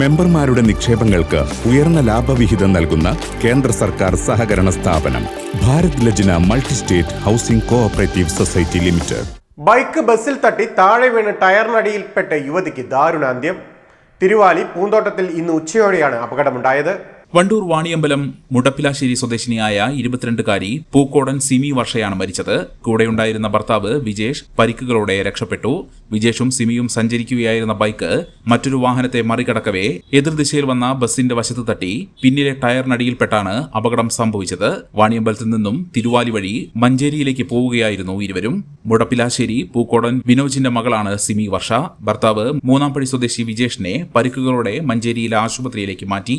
മെമ്പർമാരുടെ നിക്ഷേപങ്ങൾക്ക് ഉയർന്ന ലാഭവിഹിതം നൽകുന്ന കേന്ദ്ര സർക്കാർ സഹകരണ സ്ഥാപനം Bharat Lajna multi state housing cooperative society limited. Bike ബസ്സിൽ തട്ടി താഴെ വീണ് ടയറിനടിയിൽപ്പെട്ട യുവതിക്ക് ദാരുണാന്ത്യം. തിരുവാലി പൂന്തോട്ടത്തിൽ ഇന്ന് ഉച്ചയോടെയാണ് അപകടമുണ്ടായത്. വണ്ടൂർ വാണിയമ്പലം മുടപ്പിലാശ്ശേരി സ്വദേശിനിയായ ഇരുപത്തിരണ്ടുകാരി പൂക്കോടൻ സിമി വർഷയാണ് മരിച്ചത്. കൂടെയുണ്ടായിരുന്ന ഭർത്താവ് വിജേഷ് പരിക്കുകളോടെ രക്ഷപ്പെട്ടു. വിജേഷും സിമിയും സഞ്ചരിക്കുകയായിരുന്ന ബൈക്ക് മറ്റൊരു വാഹനത്തെ മറികടക്കവേ എതിർദിശയിൽ വന്ന ബസിന്റെ വശത്ത് തട്ടി. പിന്നിലെ ടയറിനടിയിൽപ്പെട്ടാണ് അപകടം സംഭവിച്ചത്. വാണിയമ്പലത്തിൽ നിന്നും തിരുവാലി വഴി മഞ്ചേരിയിലേക്ക് പോവുകയായിരുന്നു ഇരുവരും. മുടപ്പിലാശ്ശേരി പൂക്കോടൻ വിനോജിന്റെ മകളാണ് സിമി വർഷ. ഭർത്താവ് മൂന്നാംപടി സ്വദേശി വിജേഷിനെ പരിക്കുകളോടെ മഞ്ചേരിയിലെ ആശുപത്രിയിലേക്ക് മാറ്റി.